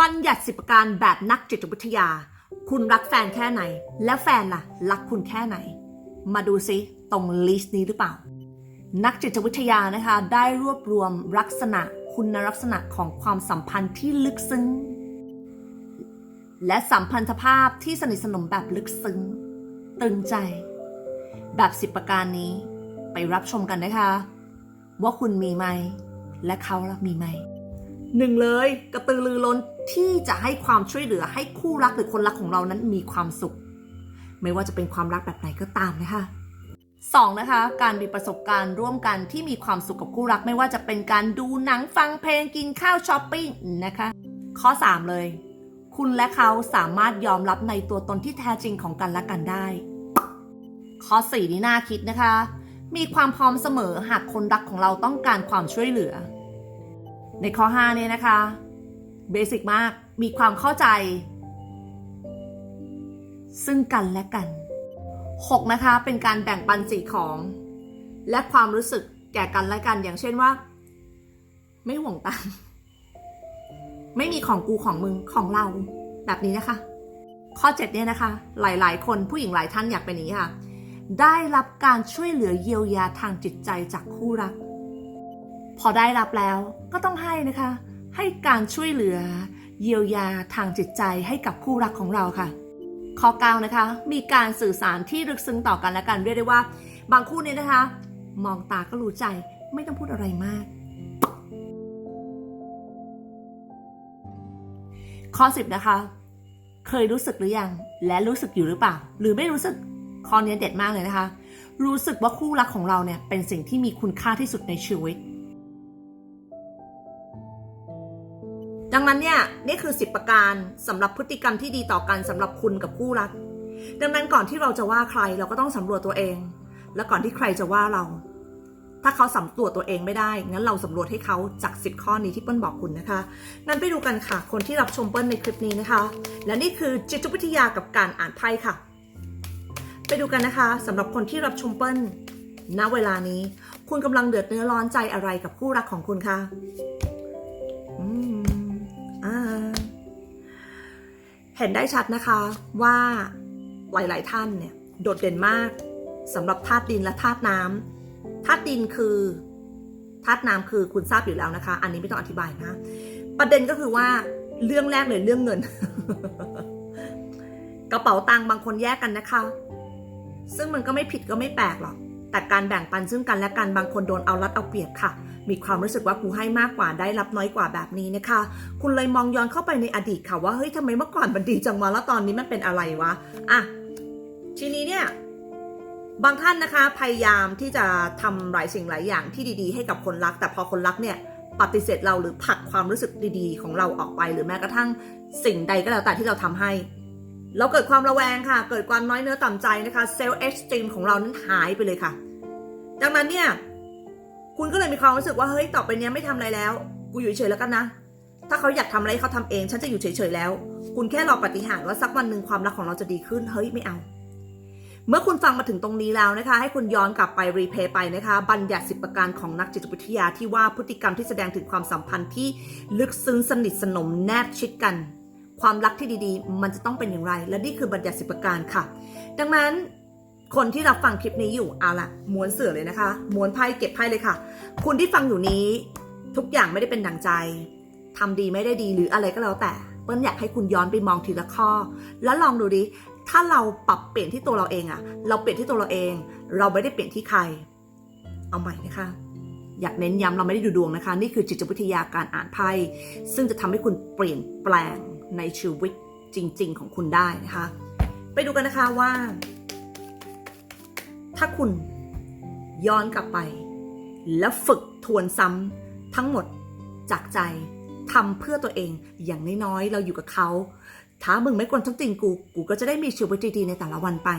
บัญญัติสิบประการแบบนักจิตวิทยา คุณรักแฟนแค่ไหน แล้วแฟนล่ะ รักคุณแค่ไหน มาดูซิตรงลิสต์นี้หรือเปล่า นักจิตวิทยานะคะได้รวบรวมลักษณะคุณลักษณะของความสัมพันธ์ที่ลึกซึ้ง และสัมพันธภาพที่สนิทสนมแบบลึกซึ้ง ตึงใจ แบบสิบประการนี้ไปรับชมกันนะคะ ว่าคุณมีไหม และเขาล่ะมีไหม หนึ่งเลย กระตือรือร้นที่จะให้ความช่วยเหลือให้คู่รักหรือคนรักของเรานั้นมีความสุข ไม่ว่าจะเป็นความรักแบบไหนก็ตามนะคะสองนะคะ การมีประสบการณ์ร่วมกันที่มีความสุขกับคู่รักไม่ว่าจะเป็นการดูหนังฟังเพลงกินข้าวช้อปปิ้งนะคะ ข้อ 3 เลย คุณและเขาสามารถยอมรับในตัวตนที่แท้จริงของกันและกันได้ ข้อ 4 นี่น่าคิดนะคะ มีความพร้อมเสมอหากคนรักของเราต้องการความช่วยเหลือ ในข้อ5เนี่ยนะคะเบสิกมากมีความเข้าใจ ซึ่งกันและกัน 6 นะคะเป็นการแบ่งปันสิ่งของ และความรู้สึกแก่กันและกัน อย่างเช่นว่า ไม่ห่วงตังไม่มีของกูของมึงของเรา แบบนี้นะคะ ข้อ 7 เนี่ยนะคะ หลายๆ คนผู้หญิงหลายท่านอยากเป็นอย่างนี้ค่ะ ได้รับการช่วยเหลือเยียวยาทางจิตใจจากคู่รัก พอได้รับแล้วก็ต้องให้นะคะ ให้การช่วยเหลือ เยียวยาทางจิตใจให้กับคู่รักของเราค่ะ ข้อ9นะคะ มีการสื่อสารที่ลึกซึ้งต่อกันและกันเรียกได้ว่า บางคู่นี่นะคะ มองตาก็รู้ใจไม่ต้องพูดอะไรมาก ข้อ 10 นะคะ เคยรู้สึกหรือยัง และรู้สึกอยู่หรือเปล่า หรือไม่รู้สึกข้อนี้เด็ดมากเลยนะคะ รู้สึกว่าคู่รักของเราเนี่ยเป็นสิ่งที่มีคุณค่าที่สุดในชีวิต ดังนั้นเนี่ยนี่คือ 10 ประการสำหรับพฤติกรรมที่ดีต่อกันสำหรับคุณกับคู่รัก ดังนั้นก่อนที่เราจะว่าใครเราก็ต้องสำรวจตัวเอง และก่อนที่ใครจะว่าเรา ถ้าเขาสำรวจตัวเองไม่ได้งั้นเราสำรวจให้เขาจาก10ข้อนี้ที่เปิ้ลบอกคุณนะคะงั้นไปดูกันค่ะ คนที่รับชมเปิ้ลในคลิปนี้นะคะ และนี่คือจิตวิทยากับการอ่านไพ่ค่ะ ไปดูกันนะคะสำหรับคนที่รับชมเปิ้ลณเวลานี้ คุณกำลังเดือดเนื้อร้อนใจอะไรกับคู่รักของคุณคะ ห็นได้ชัดนะคะว่าหลาย ๆ ท่านเนี่ยโดดเด่นมากสำหรับธาตุดินและธาตุน้ำธาตุดินคือธาตุน้ำคือคุณทราบอยู่แล้วนะคะ อันนี้ไม่ต้องอธิบายนะ ประเด็นก็คือว่าเรื่องแรกเลยเรื่องเงิน กระเป๋าตังค์บางคนแยกกันนะคะ ซึ่งมันก็ไม่ผิดก็ไม่แปลกหรอก แต่การแบ่งปันซึ่งกันและกันบางคนโดนเอารัดเอาเปรียบค่ะ มีความรู้สึกว่ากูให้มากกว่าได้รับน้อยกว่าแบบนี้นะคะ คุณเลยมองย้อนเข้าไปในอดีตค่ะว่าเฮ้ยทำไมเมื่อก่อนมันดีจังวะแล้วตอนนี้มันเป็นอะไรวะอะทีนี้เนี่ยบางท่านนะคะพยายามที่จะทำหลายสิ่งหลายอย่างที่ดีๆ ให้กับคนรัก แต่พอคนรักเนี่ยปฏิเสธเราหรือผลักความรู้สึกดีๆ ของเราออกไป หรือแม้กระทั่งสิ่งใดก็แล้วแต่ที่เราทำให้ เราเกิดความระแวงค่ะ เกิดความน้อยเนื้อต่ำใจนะคะเซลล์เอ็กซ์ตรีมของเรานั้นหายไปเลยค่ะ ดังนั้นเนี่ย คุณก็เลยมีความรู้สึกว่าเฮ้ยต่อไปเนี้ยไม่ทำอะไรแล้ว กูอยู่เฉยๆแล้วกันนะ ถ้าเขาอยากทำอะไรเขาทำเอง ฉันจะอยู่เฉยๆแล้ว คุณแค่รอปฏิหารว่าสักวันหนึ่งความรักของเราจะดีขึ้น เฮ้ยไม่เอา เมื่อคุณฟังมาถึงตรงนี้แล้วนะคะ ให้คุณย้อนกลับไปรีเพย์ไปนะคะ บัญญัติสิบประการของนักจิตวิทยาที่ว่าพฤติกรรมที่แสดงถึงความสัมพันธ์ที่ลึกซึ้งสนิทสนมแนบชิดกัน ความรักที่ดีๆ มันจะต้องเป็นอย่างไร และนี่คือบัญญัติสิบประการค่ะ ดังนั้นคนที่รับฟังคลิปนี้อยู่เอาละม้วนเสือเลยนะคะม้วนไพ่เก็บไพ่เลยค่ะ คุณที่ฟังอยู่นี้ ทุกอย่างไม่ได้เป็นดังใจทำดีไม่ได้ดีหรืออะไรก็แล้วแต่เปิ้ลอยากให้คุณย้อนไปมองทีละข้อ แล้วลองดูดิถ้าเราปรับเปลี่ยนที่ตัวเราเองอะเราเปลี่ยนที่ตัวเราเอง เราไม่ได้เปลี่ยนที่ใคร เอาใหม่นะคะอยากเน้นย้ำเราไม่ได้ดูดวงนะคะ นี่คือจิตวิทยาการอ่านไพ่ซึ่งจะทำให้คุณเปลี่ยนแปลง ในชีวิตจริง ๆ ของคุณได้นะคะ ไปดูกันนะคะว่า ถ้าคุณย้อนกลับไป แล้วฝึกทวนซ้ำทั้งหมดจากใจทำเพื่อตัวเองอย่างน้อยๆเราอยู่กับเขา ถ้ามึงไม่กวนทั้งจริงกู กูก็จะได้มีชีวิตดีๆในแต่ละวันไป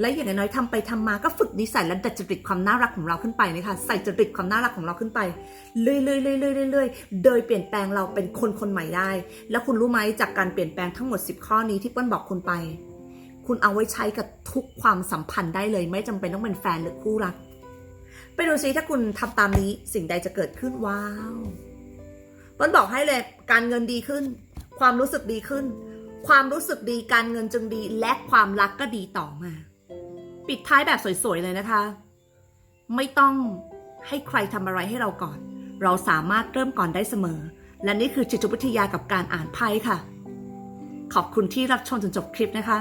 และอย่างน้อยๆทำไปทำมาก็ฝึกนิสัยและดัดจริตความน่ารักของเราขึ้นไปนะคะใส่จริตความน่ารักของเราขึ้นไปเรื่อยๆเรื่อยๆเรื่อยๆโดยเปลี่ยนแปลงเราเป็นคนคนใหม่ได้ แล้วคุณรู้ไหมจากการเปลี่ยนแปลงทั้งหมด 10 ข้อนี้ที่เปิ้ลบอกคุณไป คุณเอาไว้ใช้กับทุกความสัมพันธ์ได้เลย ไม่จำเป็นต้องเป็นแฟนหรือคู่รัก ไปดูซิถ้าคุณทำตามนี้สิ่งใดจะเกิดขึ้นว้าวเปิ้ลบอกให้เลยการเงินดีขึ้น ความรู้สึกดีขึ้น ความรู้สึกดีการเงินจึงดีและความรักก็ดีต่อมา ปิดท้ายแบบสวยๆเลยนะคะ ไม่ต้องให้ใครทำอะไรให้เราก่อน เราสามารถเริ่มก่อนได้เสมอ และนี่คือจิตวิทยากับการอ่านไพ่ค่ะ ขอบคุณที่รับชมจนจบคลิปนะคะ